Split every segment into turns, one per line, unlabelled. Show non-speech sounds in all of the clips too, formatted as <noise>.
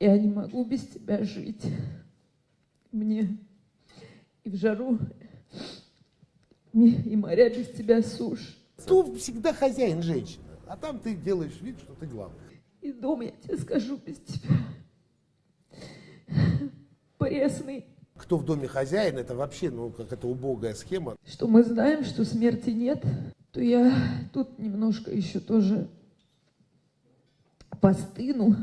Я не могу без тебя жить. Мне и в жару, и моря без тебя сушь.
Тут всегда хозяин женщина, а там ты делаешь вид, что ты главный.
И дом, я тебе скажу, без тебя. Пресный.
Кто в доме хозяин, это вообще, ну, как это убогая схема.
Что мы знаем, что смерти нет, то я тут немножко еще тоже постыну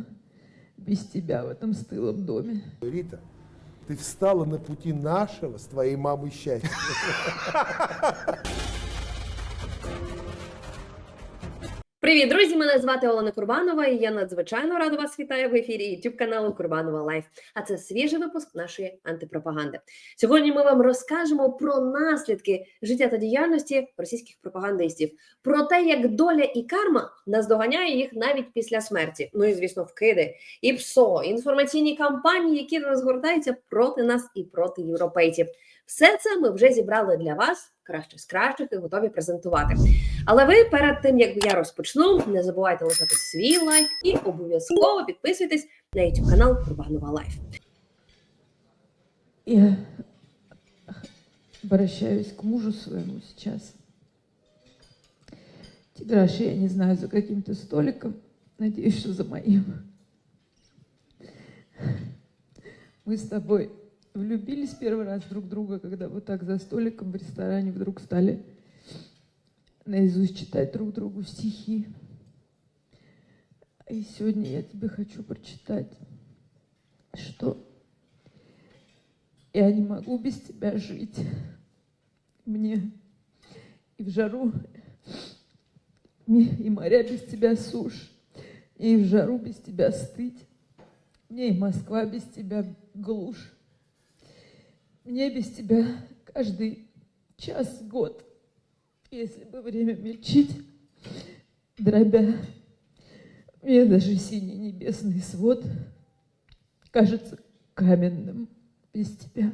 без тебя в этом стылом доме.
Рита, ты встала на пути нашего с твоей мамой счастья. <laughs>
Привіт, друзі! Мене звати Олена Курбанова, і я надзвичайно рада вас вітаю в ефірі youtube каналу Курбанова Лайф. А це свіжий випуск нашої антипропаганди. Сьогодні ми вам розкажемо про наслідки життя та діяльності російських пропагандистів, про те, як доля і карма наздоганяє їх навіть після смерті. Ну і звісно, вкиди і ПСО, інформаційні кампанії, які розгортаються проти нас і проти європейців. Все це ми вже зібрали для вас краще з кращих і готові презентувати. Але ви перед тим як я розпочну, не забувайте лишати свій лайк і обов'язково підписуйтесь на YouTube канал Курбанова Лайф.
Я обращаюсь к мужу своему сейчас. Тиграш, я не знаю, за каким то столиком. Надеюсь, что за моим. Мы с тобой влюбились первый раз друг в друга, когда вот так за столиком в ресторане вдруг стали наизусть читать друг другу стихи. И сегодня я тебе хочу прочитать, что я не могу без тебя жить. Мне и в жару, и моря без тебя сушь, и в жару без тебя стыть. Мне и Москва без тебя глушь. Мне без тебя каждый час, год, если бы время мельчить, дробя. Мне даже синий небесный свод кажется каменным без тебя.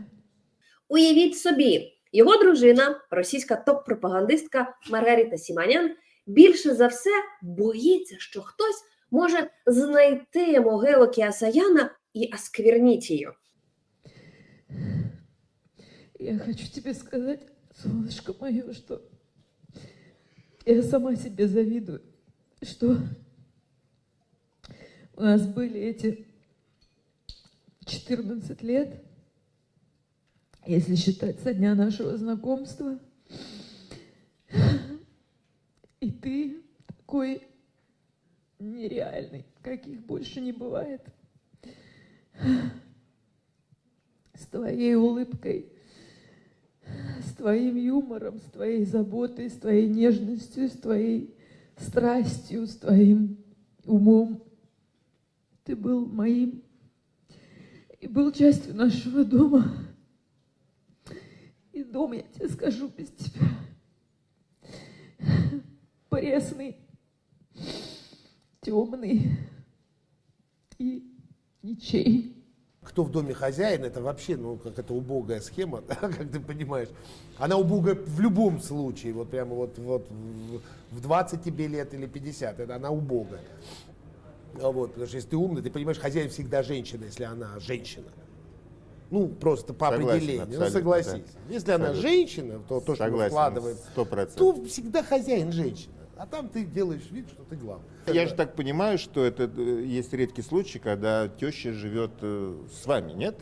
Уявіть собі, його дружина, російська топ-пропагандистка Маргарита Сіманян, більше за все боїться, що хтось може знайти могилу Кіасаяна і оскверніть її.
Я хочу тебе сказать, солнышко мое, что я сама себе завидую, что у нас были эти 14 лет, если считать со дня нашего знакомства. И ты такой нереальный, каких больше не бывает. С твоей улыбкой, твоим юмором, с твоей заботой, с твоей нежностью, с твоей страстью, с твоим умом. Ты был моим и был частью нашего дома. И дом, я тебе скажу, без тебя пресный, темный и ничей.
Кто в доме хозяин, это вообще, ну, как это убогая схема, <laughs> как ты понимаешь. Она убогая в любом случае, вот прямо вот, вот в- в 20 тебе лет или 50, это она убогая. А Вот, потому что если ты умный, ты понимаешь, хозяин всегда женщина, если она женщина. Ну, просто по
Согласен,
определению. Ну, согласись.
да.
Если она
Абсолютно.
женщина, то то, что мы
Согласен,
вкладываем,
сто процентов.
то всегда хозяин женщина. А там ты делаешь вид, что ты главный.
Я же так понимаю, что это э, есть редкий случай, когда теща живет э, с вами, нет?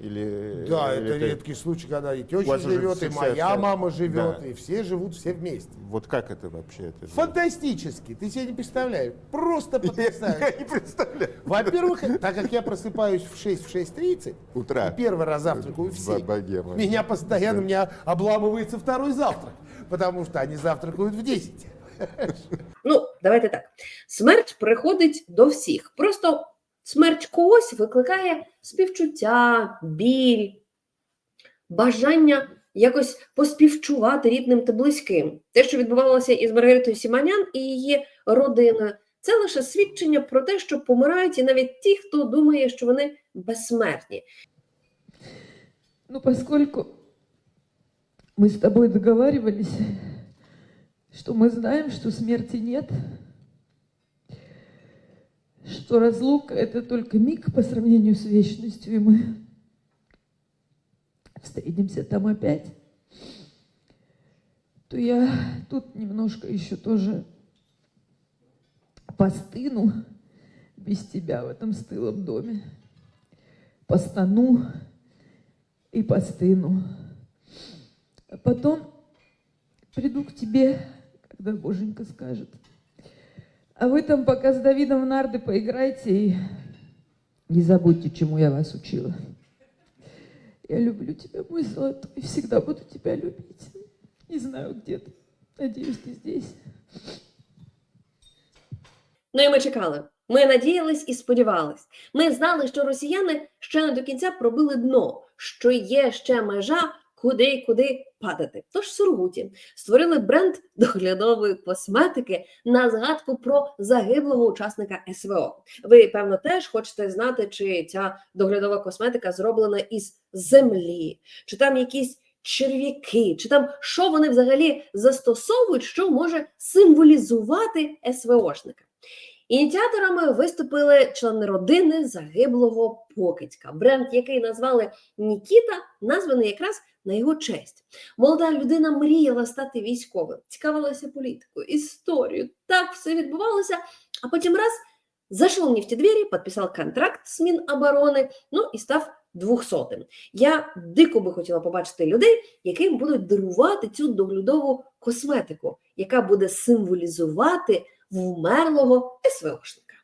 Или,
Да,
или
это редкий случай, когда и теща живет, и моя
вся-
мама живет,
Да.
и все живут все вместе.
Вот как это вообще? Это
Фантастически, ты себе не представляешь. Просто
Я
потрясающе.
не представляю.
Во-первых, так как я просыпаюсь в 6, в 6.30,
Утра.
и первый раз завтракаю в 7,
Богема.
меня постоянно, меня обламывается второй завтрак, потому что они завтракают в 10.
Ну, давайте так. Смерть приходить до всіх. Просто смерть когось викликає співчуття, біль, бажання якось поспівчувати рідним та близьким. Те, що відбувалося із Маргаритою Сіманян і її родиною, це лише свідчення про те, що помирають і навіть ті, хто думає, що вони безсмертні.
Ну, поскольку мы с тобой договаривались, что мы знаем, что смерти нет, что разлука — это только миг по сравнению с вечностью, и мы встретимся там опять, то я тут немножко еще тоже постыну без тебя в этом стылом доме. Постану и постыну. А потом приду к тебе, когда Боженька скажет. А вы там пока с Давидом в нарды поиграйте и не забудьте, чему я вас учила. Я люблю тебя, мой золотой, и всегда буду тебя любить. Не знаю, где ты. Надеюсь, ты здесь.
Ну і ми чекали. Ми надіялись і сподівались. Ми знали, що росіяни ще не до кінця пробили дно, що є ще межа, куди і куди падати. Тож Сургуті створили бренд доглядової косметики на згадку про загиблого учасника СВО. Ви певно теж хочете знати, чи ця доглядова косметика зроблена із землі, чи там якісь черв'яки, чи там що вони взагалі застосовують, що може символізувати СВОшника. Ініціаторами виступили члени родини загиблого покидька. Бренд, який назвали Нікіта, названий якраз на його честь. Молода людина мріяла стати військовим, цікавилася політикою, історією. Так все відбувалося. А потім раз зайшов не в ті двері, підписав контракт з Міноборони, ну і став двохсотим. Я дико би хотіла побачити людей, яким будуть дарувати цю доглядову косметику, яка буде символізувати вмерлого СВОшника.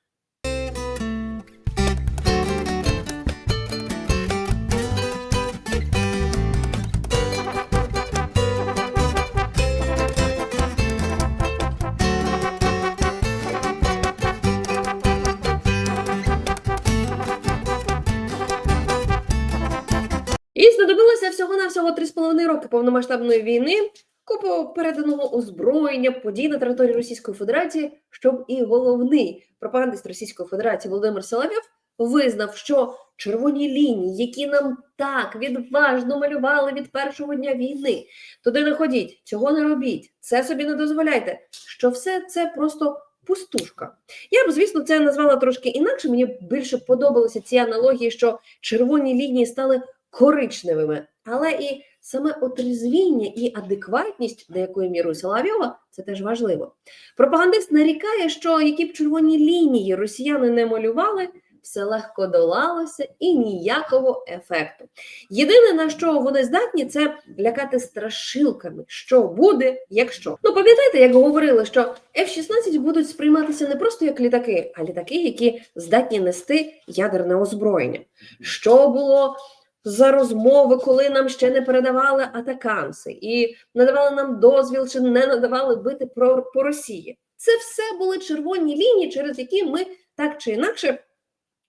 І знадобилося всього-навсього 3,5 роки повномасштабної війни, купу переданого озброєння, подій на території Російської Федерації, щоб і головний пропагандист Російської Федерації Володимир Соловйов визнав, що червоні лінії, які нам так відважно малювали від першого дня війни, туди не ходіть, цього не робіть, це собі не дозволяйте. Що все це просто пустушка. Я б, звісно, це назвала трошки інакше. Мені більше подобалися ці аналогії, що червоні лінії стали коричневими, але і саме отрезвіння і адекватність деякою мірою Соловйова це теж важливо. Пропагандист нарікає, що які б червоні лінії росіяни не малювали, все легко долалося і ніякого ефекту. Єдине на що вони здатні, це лякати страшилками, що буде, якщо. Ну пам'ятаєте, як говорили, що F-16 будуть сприйматися не просто як літаки, а літаки, які здатні нести ядерне озброєння. Що було за розмови, коли нам ще не передавали атакамси і надавали нам дозвіл чи не надавали бити про, по Росії. Це все були червоні лінії, через які ми так чи інакше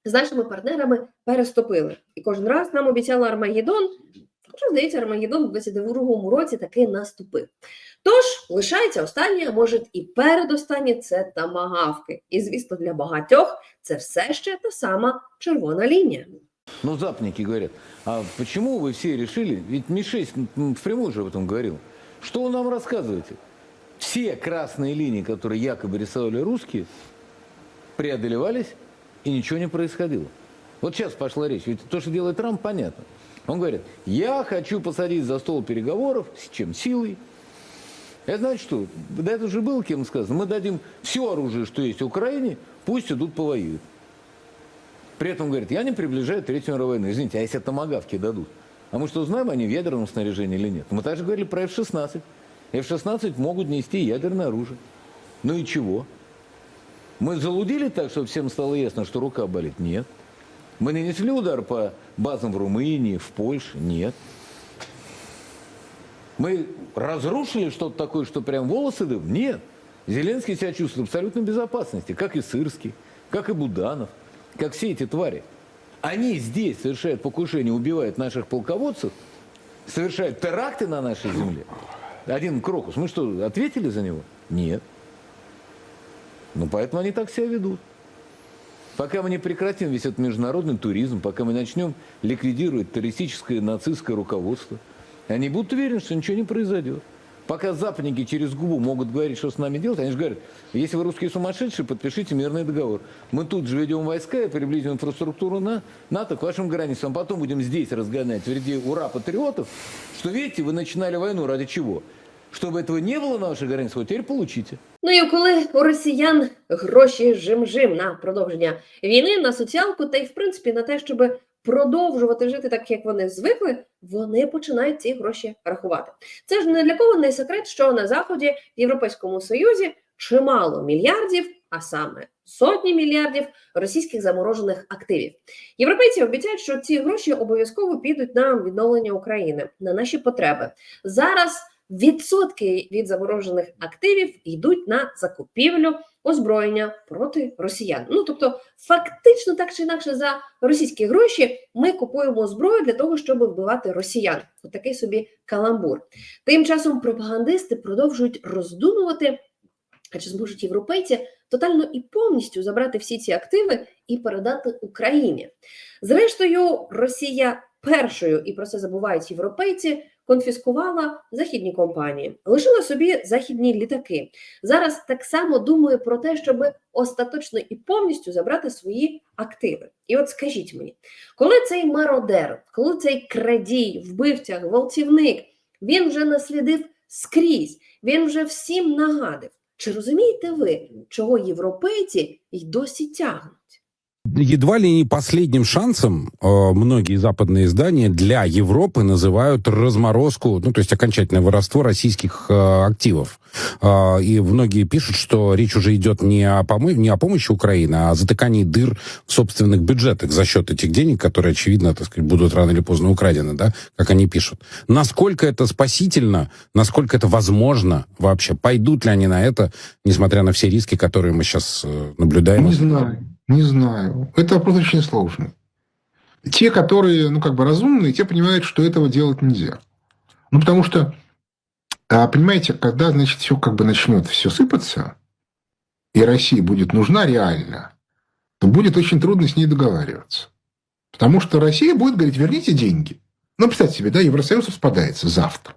з нашими партнерами переступили. І кожен раз нам обіцяли Армагеддон. Що здається, Армагеддон в 22-му році таки наступив. Тож лишається останнє, а може і передостаннє це тамагавки. І звісно, для багатьох це все ще та сама червона лінія.
Но западники говорят, а почему вы все решили, ведь Ми-6 м, впрямую же об этом говорил, что вы нам рассказываете? Все красные линии, которые якобы рисовали русские, преодолевались, и ничего не происходило. Вот сейчас пошла речь, ведь то, что делает Трамп, понятно. Он говорит, я хочу посадить за стол переговоров, с чем силой. Это значит что? До этого же было кем сказано, мы дадим все оружие, что есть в Украине, пусть идут повоюют. При этом говорит, я не приближаю Третью мировую войну. Извините, а если томагавки дадут? А мы что, знаем, они в ядерном снаряжении или нет? Мы также говорили про F-16. F-16 могут нести ядерное оружие. Ну и чего? Мы залудили так, чтобы всем стало ясно, что рука болит? Нет. Мы нанесли удар по базам в Румынии, в Польше? Нет. Мы разрушили что-то такое, что прям волосы дым? Нет. Зеленский себя чувствует в абсолютной безопасности, как и Сырский, как и Буданов, как все эти твари. Они здесь совершают покушение, убивают наших полководцев, совершают теракты на нашей земле. Один Крокус, мы что, ответили за него? Нет. Ну, поэтому они так себя ведут. Пока мы не прекратим весь этот международный туризм, пока мы начнем ликвидировать террористическое нацистское руководство, они будут уверены, что ничего не произойдет. Пока западники через губу могут говорить, что с нами делать, они же говорят, если вы русские сумасшедшие, подпишите мирный договор. Мы тут же ведем войска и приблизим инфраструктуру на НАТО к вашим границам. Потом будем здесь разгонять. Тверди ура патриотов, что видите, вы начинали войну ради чего? Чтобы этого не было на ваших границах, вот теперь получите.
Ну і коли у росіян гроші жим-жим на продовження війни, на соціалку, та й в принципі на те, щоб продовжувати жити так, як вони звикли, вони починають ці гроші рахувати. Це ж не для кого не секрет, що на заході в Європейському Союзі чимало мільярдів, а саме сотні мільярдів російських заморожених активів. Європейці обіцяють, що ці гроші обов'язково підуть на відновлення України, на наші потреби. Зараз відсотки від заморожених активів йдуть на закупівлю озброєння проти росіян. Ну тобто, фактично, так чи інакше, за російські гроші ми купуємо зброю для того, щоб вбивати росіян. Отакий собі каламбур. Тим часом пропагандисти продовжують роздумувати, а чи зможуть європейці тотально і повністю забрати всі ці активи і передати Україні. Зрештою, Росія першою, і про це забувають європейці, конфіскувала західні компанії, лишила собі західні літаки. Зараз так само думає про те, щоб остаточно і повністю забрати свої активи. І от скажіть мені, коли цей мародер, коли цей крадій, вбивця, гвалтівник, він вже наслідив скрізь, він вже всім нагадив. Чи розумієте ви, чого європейці й досі тягнуть?
Едва ли не последним шансом э, многие западные издания для Европы называют разморозку, ну то есть окончательное воровство российских э, активов. Э, и многие пишут, что речь уже идет не о, помы- не о помощи Украины, а о затыкании дыр в собственных бюджетах за счет этих денег, которые, очевидно, так сказать, будут рано или поздно украдены, да, как они пишут. Насколько это спасительно, насколько это возможно вообще, пойдут ли они на это, несмотря на все риски, которые мы сейчас э, наблюдаем?
Не знаю, не знаю. Это вопрос очень сложный. Те, которые, ну, как бы разумные, те понимают, что этого делать нельзя. Ну, потому что, а, понимаете, когда, значит, все как бы начнет все сыпаться, и Россия будет нужна реально, то будет очень трудно с ней договариваться. Потому что Россия будет говорить, верните деньги. Ну, представьте себе, да, Евросоюз распадается завтра.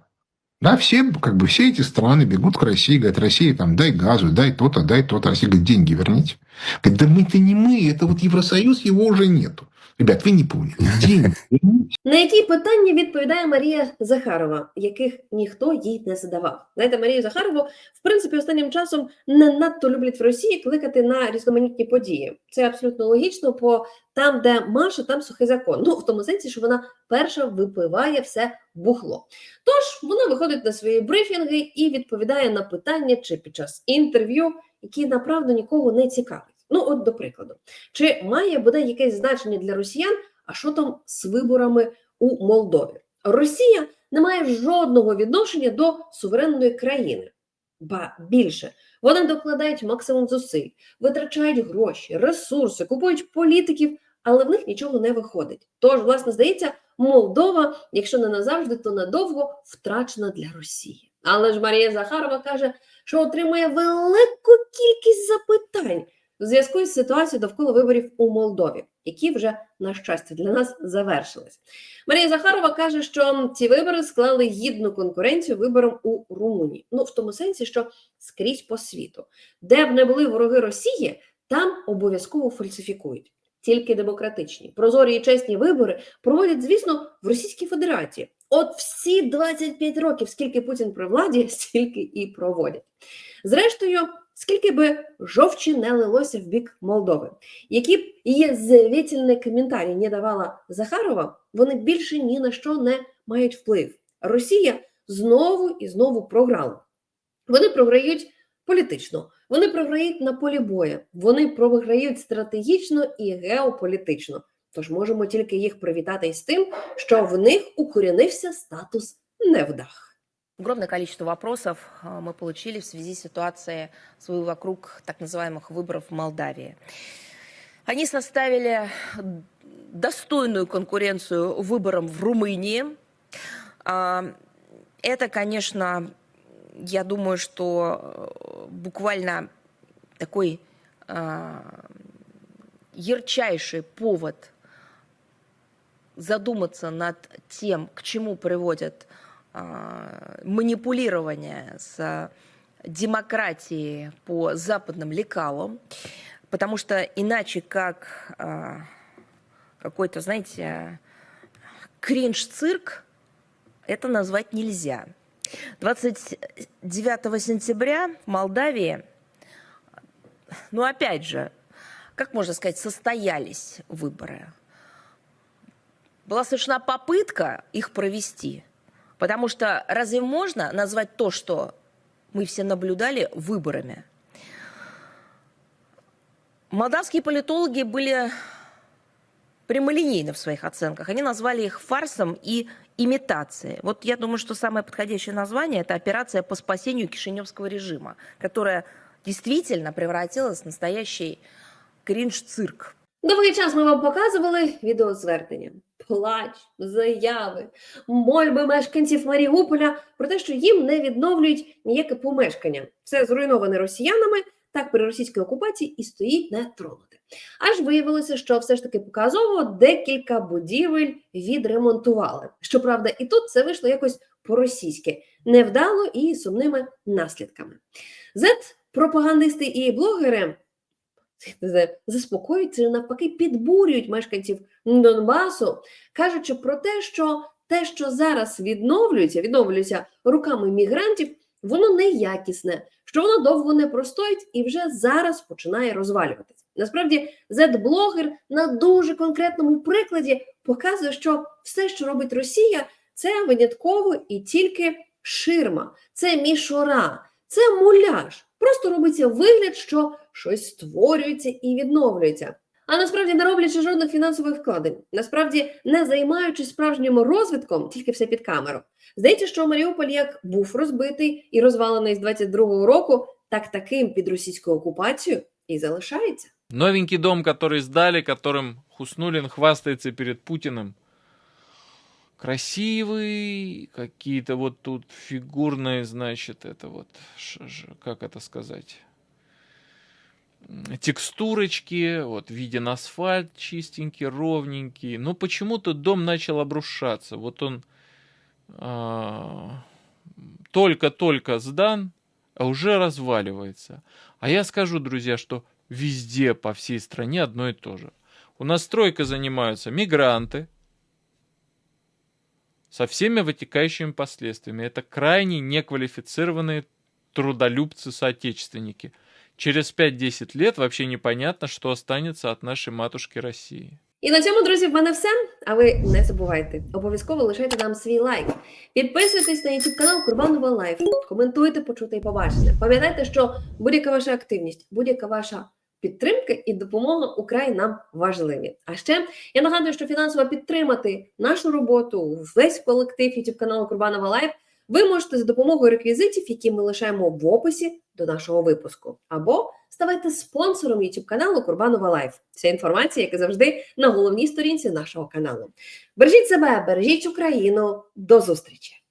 Да, все, как бы, все эти страны бегут к России, говорят, Россия, там, дай газу, дай то-то, дай то-то. Россия говорит, деньги верните. Говорит, да мы-то не мы, это вот Евросоюз, его уже нету. Ребят, вы не поняли. Деньги верните.
На які питання відповідає Марія Захарова, яких ніхто їй не задавав. Знаєте, Марію Захарову, в принципі, останнім часом не надто люблять в Росії кликати на різноманітні події. Це абсолютно логічно, бо там, де Маша, там сухий закон. Ну, в тому сенсі, що вона перша випиває все бухло. Тож вона виходить на свої брифінги і відповідає на питання чи під час інтерв'ю, які направду нікого не цікавить. Ну, от до прикладу, чи має буде якесь значення для росіян, а що там з виборами у Молдові? Росія не має жодного відношення до суверенної країни. Ба більше вони докладають максимум зусиль, витрачають гроші, ресурси, купують політиків, але в них нічого не виходить. Тож, власне, здається, Молдова, якщо не назавжди, то надовго втрачена для Росії. Але ж Марія Захарова каже, що отримує велику кількість запитань у зв'язку із ситуацією довкола виборів у Молдові, які вже, на щастя, для нас завершились. Марія Захарова каже, що ці вибори склали гідну конкуренцію виборам у Румунії. Ну, в тому сенсі, що скрізь по світу, де б не були вороги Росії, там обов'язково фальсифікують. Тільки демократичні, прозорі і чесні вибори проводять, звісно, в Російській Федерації. От всі 25 років, скільки Путін при владі, <laughs> стільки і проводять. Зрештою, скільки би жовчі не лилося в бік Молдови, які б її звітільні коментарі не давала Захарова, вони більше ні на що не мають вплив. Росія знову і знову програла. Вони програють політично, вони програють на полі бою, вони програють стратегічно і геополітично. Тож можемо тільки їх привітати із тим, що в них укорінився статус невдах.
Огромное количество вопросов а, мы получили в связи с ситуацией вокруг так называемых выборов в Молдавии. Они составили достойную конкуренцию выборам в Румынии. А, Это, конечно, я думаю, что э, буквально такой а, ярчайший повод задуматься над тем, к чему приводят а, манипулирования с демократией по западным лекалам, потому что иначе как а, какой-то, знаете, кринж-цирк это назвать нельзя. 29 сентября в Молдавии, ну опять же, как можно сказать, состоялись выборы. Была совершена попытка их провести, потому что разве можно назвать то, что мы все наблюдали, выборами? Молдавские политологи были прямолинейны в своих оценках. Они назвали их фарсом и имитацией. Вот я думаю, что самое подходящее название – это операция по спасению кишиневского режима, которая действительно превратилась в настоящий кринж-цирк.
Довгий час ми вам показували відеозвернення, плач, заяви, мольби мешканців Маріуполя про те, що їм не відновлюють ніяке помешкання. Все зруйноване росіянами, так при російській окупації і стоїть не тронути. Аж виявилося, що все ж таки показово декілька будівель відремонтували. Щоправда, і тут це вийшло якось по-російськи, невдало і сумними наслідками. Зет, пропагандисти і блогери заспокоюють чи навпаки підбурюють мешканців Донбасу, кажучи про те, що те, що зараз відновлюється, відновлюється руками мігрантів, воно неякісне, що воно довго не простоїть і вже зараз починає розвалюватися. Насправді, зет-блогер на дуже конкретному прикладі показує, що все, що робить Росія, це винятково і тільки ширма, це мішора, це муляж. Просто робиться вигляд, що щось створюється і відновлюється. А насправді не роблячи жодних фінансових вкладень, насправді не займаючись справжнім розвитком, тільки все під камеру. Здається, що Маріуполь як був розбитий і розвалений з 22-го року, так таким під російську окупацію і залишається.
Новенький дом, который сдали, которым Хуснулин хвастается перед Путиным. Красивый, какие-то вот тут фигурные, значит, это вот, ш- ж- как это сказать, М, Текстурочки, вот виден асфальт чистенький, ровненький. Но почему-то дом начал обрушаться. Вот он а, только-только сдан, а уже разваливается. А я скажу, друзья, что везде по всей стране одно и то же. У нас стройкой занимаются мигранты со всеми вытекающими последствиями. Это крайне неквалифицированные трудолюбцы-соотечественники. Через 5-10 лет вообще непонятно, что останется от нашей матушки России.
І на цьому, друзі, в мене все. А ви не забувайте, обов'язково лишайте нам свій лайк. Підписуйтесь на YouTube канал Курбанова Лайф, коментуйте, почути і побачите. Пам'ятайте, що будь-яка ваша активність, будь-яка ваша підтримка і допомога украй нам важливі. А ще я нагадую, що фінансово підтримати нашу роботу, весь колектив YouTube каналу Курбанова Лайф. Ви можете за допомогою реквізитів, які ми лишаємо в описі до нашого випуску, або ставайте спонсором YouTube каналу Курбанова Лайф. Вся інформація, як і завжди, на головній сторінці нашого каналу. Бережіть себе, бережіть Україну. До зустрічі!